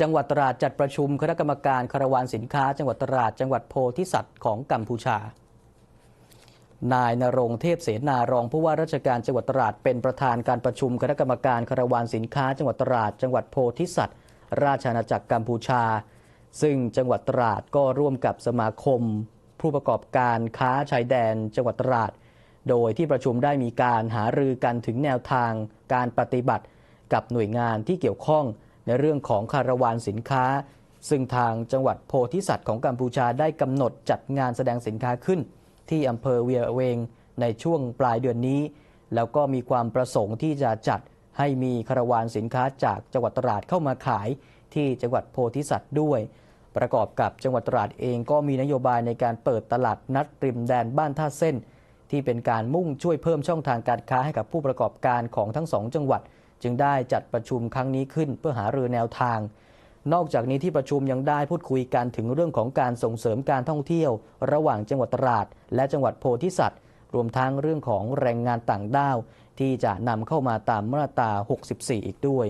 จังหวัดตราดจัดประชุมคณะกรรมการคาราวานสินค้า จังหวัดตราดจังหวัดโพธิสัตว์ของกัมพูชา นายนรงเทพเสนารองผู้ว่าราชการจังหวัดตราดเป็นประธานการประชุมคณะกรรมการคาราวานสินค้า จังหวัดตราดจังหวัดโพธิสัตว์ ราชอาณาจักรกัมพูชา ซึ่งจังหวัดตราดก็ร่วมกับสมาคม ผู้ประกอบการค้าชายแดน จังหวัดตราด โดยที่ประชุมได้มีการหารือกันถึงแนวทางการปฏิบัติ กับหน่วยงานที่เกี่ยวข้อง ในเรื่องของคาราวานสินค้า ซึ่งทางจังหวัดโพธิสัตว์ของกัมพูชาได้กำหนดจัดงานแสดงสินค้าขึ้น ที่อำเภอเวียเวงในช่วงปลายเดือนนี้ แล้วก็มีความประสงค์ที่จะจัดให้มีคาราวานสินค้าจากจังหวัดตราดเข้ามาขายที่จังหวัดโพธิสัตว์ด้วย ประกอบกับจังหวัดตราดเองก็มีนโยบายในการเปิดตลาดนัดริมแดนบ้านท่าเส้น ที่เป็นการมุ่งช่วยเพิ่มช่องทางการค้าให้กับผู้ประกอบการของทั้งสองจังหวัด จึงได้จัดประชุมครั้งนี้ขึ้นเพื่อหารือแนวทาง นอกจากนี้ที่ประชุมยังได้พูดคุยกันถึงเรื่องของการส่งเสริมการท่องเที่ยว ระหว่างจังหวัดตราด และจังหวัดโพธิสัตว์ รวมทั้งเรื่องของแรงงานต่างด้าว ที่จะนำเข้ามาตามมาตรา 64 อีกด้วย